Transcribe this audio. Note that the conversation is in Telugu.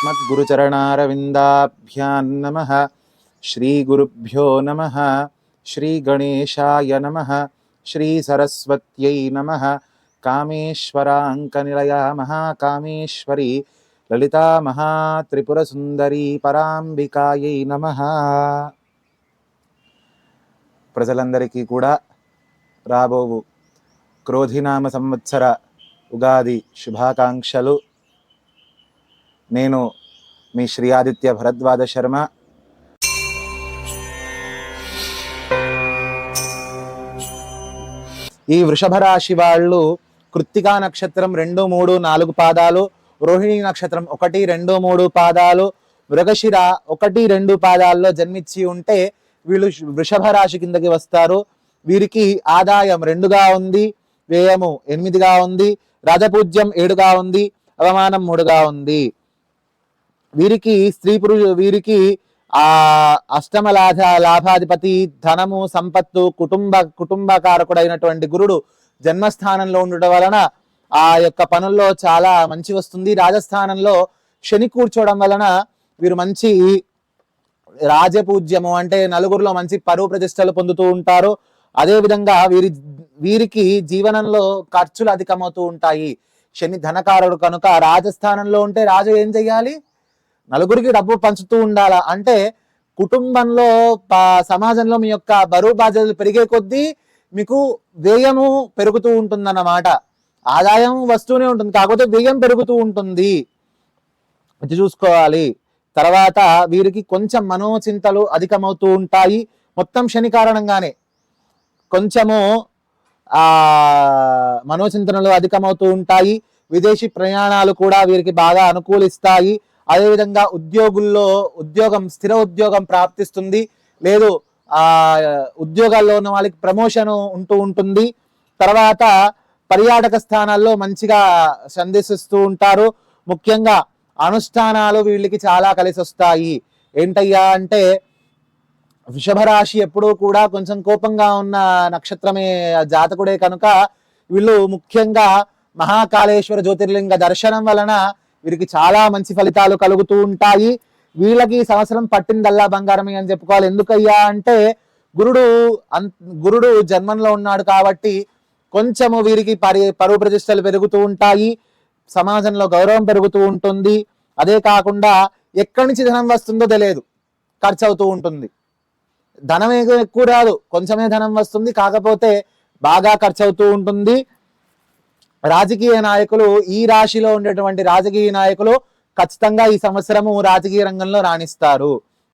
अस्मद्गुरुचरणारविन्दाभ्यां नमः श्रीगुरुभ्यो नमः श्रीगणेशाय नमः श्रीसरस्वत्यै नमः कामेश्वराङ्कनिलया महाकामेश्वरी లలితా మహాత్రిపురసుందరీ పరాంబికాయై నమ ప్రజలందరికీ కూడా రాబోవు క్రోధినామ సంవత్సర ఉగాది శుభాకాంక్షలు నేను మీ శ్రీ ఆదిత్య భరద్వాజ శర్మ. ఈ వృషభ రాశి వాళ్ళు కృత్తికా నక్షత్రం రెండు మూడు నాలుగు పాదాలు రోహిణి నక్షత్రం ఒకటి రెండు మూడు పాదాలు మృగశిర ఒకటి రెండు పాదాల్లో జన్మించి ఉంటే వీళ్ళు వృషభ రాశి కిందకి వస్తారు. వీరికి ఆదాయం రెండుగా ఉంది వ్యయము ఎనిమిదిగా ఉంది రాజపూజ్యం ఏడుగా ఉంది అవమానం మూడుగా ఉంది. వీరికి స్త్రీ పురుషు వీరికి ఆ అష్టమ లాభ లాభాధిపతి ధనము సంపత్తు కుటుంబ కుటుంబకారకుడైనటువంటి గురుడు జన్మస్థానంలో ఉండటం వలన ఆ యొక్క పనుల్లో చాలా మంచి వస్తుంది. రాజస్థానంలో శని కూర్చోవడం వలన వీరు మంచి రాజపూజ్యము అంటే నలుగురిలో మంచి పరువు ప్రతిష్టలు పొందుతూ ఉంటారు. అదేవిధంగా వీరి వీరికి జీవనంలో ఖర్చులు అధికమవుతూ ఉంటాయి. శని ధనకారుడు కనుక రాజస్థానంలో ఉంటే రాజు ఏం చెయ్యాలి? నలుగురికి డబ్బు పంచుతూ ఉండాలా? అంటే కుటుంబంలో సమాజంలో మీ యొక్క బరువు బాధ్యతలు పెరిగే కొద్దీ మీకు వ్యయము పెరుగుతూ ఉంటుందన్నమాట. ఆదాయం వస్తూనే ఉంటుంది కాకపోతే వ్యయం పెరుగుతూ ఉంటుంది. ఇది చూసుకోవాలి. తర్వాత వీరికి కొంచెం మనోచింతలు అధికమవుతూ ఉంటాయి. మొత్తం శని కారణంగానే కొంచెము ఆ మనోచింతనలు అధికమవుతూ ఉంటాయి. విదేశీ ప్రయాణాలు కూడా వీరికి బాగా అనుకూలిస్తాయి. అదేవిధంగా ఉద్యోగుల్లో ఉద్యోగం స్థిర ఉద్యోగం ప్రాప్తిస్తుంది. లేదు ఆ ఉద్యోగాల్లో ఉన్న వాళ్ళకి ప్రమోషన్ ఉంటూ ఉంటుంది. తర్వాత పర్యాటక స్థానాల్లో మంచిగా సందర్శిస్తూ ఉంటారు. ముఖ్యంగా అనుష్ఠానాలు వీళ్ళకి చాలా కలిసి వస్తాయి ఏంటయ్యా అంటే వృషభరాశి ఎప్పుడూ కూడా కొంచెం కోపంగా ఉన్న నక్షత్రమే జాతకుడే కనుక వీళ్ళు ముఖ్యంగా మహాకాళేశ్వర జ్యోతిర్లింగ దర్శనం వలన వీరికి చాలా మంచి ఫలితాలు కలుగుతూ ఉంటాయి. వీళ్ళకి ఈ సంవత్సరం పట్టిందల్లా బంగారమే అని చెప్పుకోవాలి. ఎందుకయ్యా అంటే గురుడు అన్ గురుడు జన్మంలో ఉన్నాడు కాబట్టి కొంచెము వీరికి పరి పరువు ప్రతిష్టలు పెరుగుతూ ఉంటాయి. సమాజంలో గౌరవం పెరుగుతూ ఉంటుంది. అదే కాకుండా ఎక్కడి నుంచి ధనం వస్తుందో తెలియదు. ఖర్చు అవుతూ ఉంటుంది. ధనం ఎక్కువ రాదు. కొంచెమే ధనం వస్తుంది. కాకపోతే బాగా ఖర్చు అవుతూ ఉంటుంది. రాజకీయ నాయకులు ఈ రాశిలో ఉండేటువంటి రాజకీయ నాయకులు ఖచ్చితంగా ఈ సంవత్సరము రాజకీయ రంగంలో రాణిస్తారు.